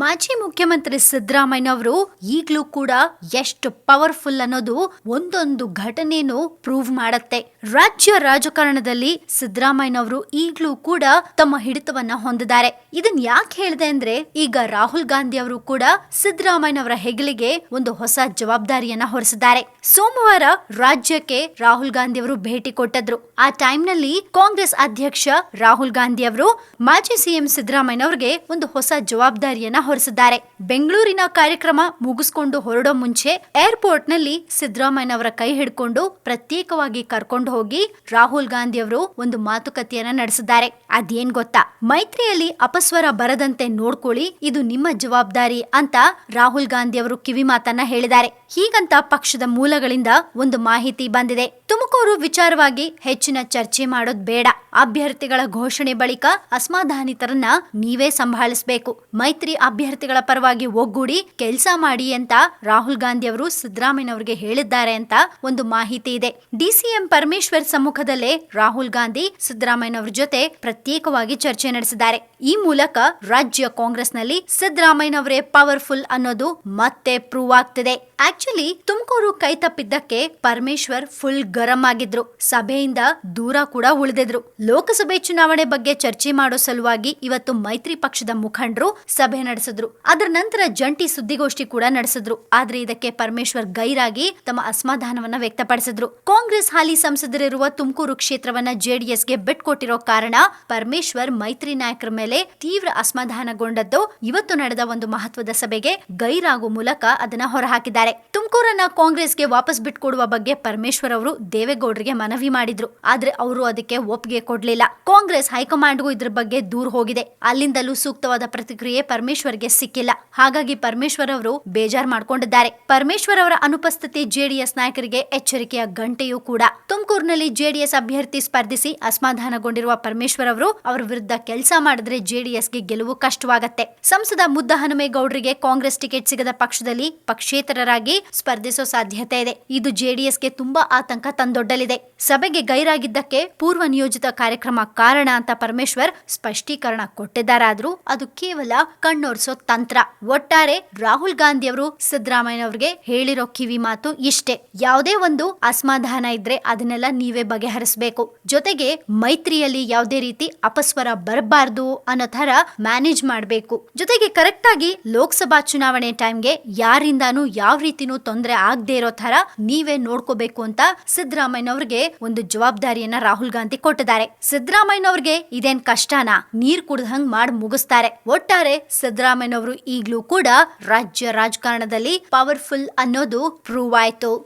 ಮಾಜಿ ಮುಖ್ಯಮಂತ್ರಿ ಸಿದ್ದರಾಮಯ್ಯನವರು ಈಗಲೂ ಕೂಡ ಎಷ್ಟು ಪವರ್ಫುಲ್ ಅನ್ನೋದು ಒಂದೊಂದು ಘಟನೆನೂ ಪ್ರೂವ್ ಮಾಡತ್ತೆ. ರಾಜ್ಯ ರಾಜಕಾರಣದಲ್ಲಿ ಸಿದ್ದರಾಮಯ್ಯನವರು ಈಗಲೂ ಕೂಡ ತಮ್ಮ ಹಿಡಿತವನ್ನ ಹೊಂದಿದ್ದಾರೆ. ಇದನ್ ಯಾಕೆ ಹೇಳಿದೆ ಅಂದ್ರೆ, ಈಗ ರಾಹುಲ್ ಗಾಂಧಿ ಅವರು ಕೂಡ ಸಿದ್ದರಾಮಯ್ಯನವರ ಹೆಗಲಿಗೆ ಒಂದು ಹೊಸ ಜವಾಬ್ದಾರಿಯನ್ನ ಹೊರಿಸಿದ್ದಾರೆ. ಸೋಮವಾರ ರಾಜ್ಯಕ್ಕೆ ರಾಹುಲ್ ಗಾಂಧಿ ಅವರು ಭೇಟಿ ಕೊಟ್ಟದ್ರು. ಆ ಟೈಮ್ನಲ್ಲಿ ಕಾಂಗ್ರೆಸ್ ಅಧ್ಯಕ್ಷ ರಾಹುಲ್ ಗಾಂಧಿ ಅವರು ಮಾಜಿ ಸಿಎಂ ಸಿದ್ದರಾಮಯ್ಯನವರಿಗೆ ಒಂದು ಹೊಸ ಜವಾಬ್ದಾರಿಯನ್ನ ಹೊರಿಸಿದ್ದಾರೆ. ಬೆಂಗಳೂರಿನ ಕಾರ್ಯಕ್ರಮ ಮುಗಿಸ್ಕೊಂಡು ಹೊರಡೋ ಮುಂಚೆ ಏರ್ಪೋರ್ಟ್ನಲ್ಲಿ ಸಿದ್ದರಾಮಯ್ಯನವರ ಕೈ ಹಿಡ್ಕೊಂಡು ಪ್ರತ್ಯೇಕವಾಗಿ ಕರ್ಕೊಂಡು ಹೋಗಿ ರಾಹುಲ್ ಗಾಂಧಿ ಅವರು ಒಂದು ಮಾತುಕತೆಯನ್ನ ನಡೆಸಿದ್ದಾರೆ. ಅದೇನ್ ಗೊತ್ತಾ? ಮೈತ್ರಿಯಲ್ಲಿ ಅಪಸ್ವರ ಬರದಂತೆ ನೋಡ್ಕೊಳ್ಳಿ, ಇದು ನಿಮ್ಮ ಜವಾಬ್ದಾರಿ ಅಂತ ರಾಹುಲ್ ಗಾಂಧಿ ಅವರು ಕಿವಿ ಮಾತನ್ನ ಹೇಳಿದ್ದಾರೆ. ಹೀಗಂತ ಪಕ್ಷದ ಮೂಲಗಳಿಂದ ಒಂದು ಮಾಹಿತಿ ಬಂದಿದೆ. ತುಮಕೂರು ವಿಚಾರವಾಗಿ ಹೆಚ್ಚಿನ ಚರ್ಚೆ ಮಾಡೋದ್ ಬೇಡ. ಅಭ್ಯರ್ಥಿಗಳ ಘೋಷಣೆ ಬಳಿಕ ಅಸಮಾಧಾನಿತರನ್ನ ನೀವೇ ಸಂಭಾಳಿಸಬೇಕು. ಮೈತ್ರಿ ಅಭ್ಯರ್ಥಿಗಳ ಪರವಾಗಿ ಒಗ್ಗೂಡಿ ಕೆಲಸ ಮಾಡಿ ಅಂತ ರಾಹುಲ್ ಗಾಂಧಿ ಅವರು ಸಿದ್ದರಾಮಯ್ಯನವರಿಗೆ ಹೇಳಿದ್ದಾರೆ ಅಂತ ಒಂದು ಮಾಹಿತಿ ಇದೆ. ಡಿಸಿಎಂ ಪರಮೇಶ್ವರ್ ಸಮ್ಮುಖದಲ್ಲೇ ರಾಹುಲ್ ಗಾಂಧಿ ಸಿದ್ದರಾಮಯ್ಯನವರ ಜೊತೆ ಪ್ರತ್ಯೇಕವಾಗಿ ಚರ್ಚೆ ನಡೆಸಿದ್ದಾರೆ. ಈ ಮೂಲಕ ರಾಜ್ಯ ಕಾಂಗ್ರೆಸ್ನಲ್ಲಿ ಸಿದ್ದರಾಮಯ್ಯನವರೇ ಪವರ್ಫುಲ್ ಅನ್ನೋದು ಮತ್ತೆ ಪ್ರೂವ್ ಆಗ್ತಿದೆ. ಆಕ್ಚುಲಿ ತುಮಕೂರು ಕೈ ತಪ್ಪಿದ್ದಕ್ಕೆ ಪರಮೇಶ್ವರ್ ಫುಲ್ ಗರಂ ಆಗಿದ್ರು. ಸಭೆಯಿಂದ ದೂರ ಕೂಡ ಉಳಿದಿದ್ರು. ಲೋಕಸಭೆ ಚುನಾವಣೆ ಬಗ್ಗೆ ಚರ್ಚೆ ಮಾಡೋ ಸಲುವಾಗಿ ಇವತ್ತು ಮೈತ್ರಿ ಪಕ್ಷದ ಮುಖಂಡರು ಸಭೆ ನಡೆಸಿದ್ರು. ಅದರ ನಂತರ ಜಂಟಿ ಸುದ್ದಿಗೋಷ್ಠಿ ಕೂಡ ನಡೆಸಿದ್ರು. ಆದ್ರೆ ಇದಕ್ಕೆ ಪರಮೇಶ್ವರ್ ಗೈರಾಗಿ ತಮ್ಮ ಅಸಮಾಧಾನವನ್ನ ವ್ಯಕ್ತಪಡಿಸಿದ್ರು. ಕಾಂಗ್ರೆಸ್ ಹಾಲಿ ಸಂಸದರಿರುವ ತುಮಕೂರು ಕ್ಷೇತ್ರವನ್ನ ಜೆಡಿಎಸ್ಗೆ ಬಿಟ್ಕೊಟ್ಟಿರೋ ಕಾರಣ ಪರಮೇಶ್ವರ್ ಮೈತ್ರಿ ನಾಯಕರ ಮೇಲೆ ತೀವ್ರ ಅಸಮಾಧಾನಗೊಂಡದ್ದು ಇವತ್ತು ನಡೆದ ಒಂದು ಮಹತ್ವದ ಸಭೆಗೆ ಗೈರಾಗುವ ಮೂಲಕ ಅದನ್ನ ಹೊರಹಾಕಿದ್ದಾರೆ. ತುಮಕೂರನ್ನ ಕಾಂಗ್ರೆಸ್ಗೆ ವಾಪಸ್ ಬಿಟ್ಕೊಡುವ ಬಗ್ಗೆ ಪರಮೇಶ್ವರ್ ಅವರು ದೇವೇಗೌಡರಿಗೆ ಮನವಿ ಮಾಡಿದ್ರು. ಆದ್ರೆ ಅವರು ಅದಕ್ಕೆ ಒಪ್ಪಿಗೆ ಕೊಡ್ಲಿಲ್ಲ. ಕಾಂಗ್ರೆಸ್ ಹೈಕಮಾಂಡ್ಗೂ ಇದ್ರ ಬಗ್ಗೆ ದೂರ ಹೋಗಿದೆ. ಅಲ್ಲಿಂದಲೂ ಸೂಕ್ತವಾದ ಪ್ರತಿಕ್ರಿಯೆ ಪರಮೇಶ್ವರ್ಗೆ ಸಿಕ್ಕಿಲ್ಲ. ಹಾಗಾಗಿ ಪರಮೇಶ್ವರ್ ಅವರು ಬೇಜಾರ್ ಮಾಡ್ಕೊಂಡಿದ್ದಾರೆ. ಪರಮೇಶ್ವರ್ ಅವರ ಅನುಪಸ್ಥಿತಿ ಜೆಡಿಎಸ್ ನಾಯಕರಿಗೆ ಎಚ್ಚರಿಕೆಯ ಗಂಟೆಯೂ ಕೂಡ. ತುಮಕೂರಿನಲ್ಲಿ ಜೆಡಿಎಸ್ ಅಭ್ಯರ್ಥಿ ಸ್ಪರ್ಧಿಸಿ ಅಸಮಾಧಾನಗೊಂಡಿರುವ ಪರಮೇಶ್ವರ್ ಅವರು ಅವರ ವಿರುದ್ಧ ಕೆಲಸ ಮಾಡಿದ್ರೆ ಜೆಡಿಎಸ್ಗೆ ಗೆಲುವು ಕಷ್ಟವಾಗತ್ತೆ. ಸಂಸದ ಮುದ್ದ ಹನುಮೇಗೌಡರಿಗೆ ಕಾಂಗ್ರೆಸ್ ಟಿಕೆಟ್ ಸಿಗದ ಪಕ್ಷದಲ್ಲಿ ಪಕ್ಷೇತರರಾಗಿ ಸ್ಪರ್ಧಿಸೋ ಸಾಧ್ಯತೆ ಇದೆ. ಇದು ಜೆಡಿಎಸ್ಗೆ ತುಂಬಾ ಆತಂಕ ತಂದೊಡ್ಡಲಿದೆ. ಸಭೆಗೆ ಗೈರಾಗಿದ್ದಕ್ಕೆ ಪೂರ್ವ ನಿಯೋಜಿತ ಕಾರ್ಯಕ್ರಮ ಕಾರಣ ಅಂತ ಪರಮೇಶ್ವರ್ ಸ್ಪಷ್ಟೀಕರಣ ಕೊಟ್ಟಿದ್ದಾರಾದ್ರೂ ಅದು ಕೇವಲ ಕಣ್ಣೋರ್ಸೋ ತಂತ್ರ. ಒಟ್ಟಾರೆ ರಾಹುಲ್ ಗಾಂಧಿ ಅವರು ಸಿದ್ದರಾಮಯ್ಯನವರಿಗೆ ಹೇಳಿರೋ ಕಿವಿ ಮಾತು ಇಷ್ಟೇ. ಯಾವುದೇ ಒಂದು ಅಸಮಾಧಾನ ಇದ್ರೆ ಅದನ್ನೆಲ್ಲ ನೀವೇ ಬಗೆಹರಿಸಬೇಕು. ಜೊತೆಗೆ ಮೈತ್ರಿಯಲ್ಲಿ ಯಾವುದೇ ರೀತಿ ಅಪಸ್ವರ ಬರಬಾರ್ದು ಅನ್ನೋ ತರ ಮ್ಯಾನೇಜ್ ಮಾಡಬೇಕು. ಜೊತೆಗೆ ಕರೆಕ್ಟ್ ಆಗಿ ಲೋಕಸಭಾ ಚುನಾವಣೆ ಟೈಮ್ಗೆ ಯಾರಿಂದಾನು ಯಾವ ರೀತಿನೂ ತೊಂದರೆ ಆಗದೆ ಇರೋ ತರ ನೀವೇ ನೋಡ್ಕೋಬೇಕು ಅಂತ ಸಿದ್ದರಾಮಯ್ಯನವ್ರಿಗೆ ಒಂದು ಜವಾಬ್ದಾರಿಯನ್ನ ರಾಹುಲ್ ಗಾಂಧಿ ಕೊಟ್ಟಿದ್ದಾರೆ. ಸಿದ್ದರಾಮಯ್ಯನವ್ರಿಗೆ ಇದೇನ್ ಕಷ್ಟನ? ನೀರ್ ಕುಡ್ದಂಗ್ ಮಾಡಿ ಮುಗಿಸ್ತಾರೆ. ಒಟ್ಟಾರೆ ಸಿದ್ದರಾಮಯ್ಯನವರು ಈಗ್ಲೂ ಕೂಡ ರಾಜ್ಯ ರಾಜಕಾರಣದಲ್ಲಿ ಪವರ್ಫುಲ್ ಅನ್ನೋದು ಪ್ರೂವ್ ಆಯ್ತು.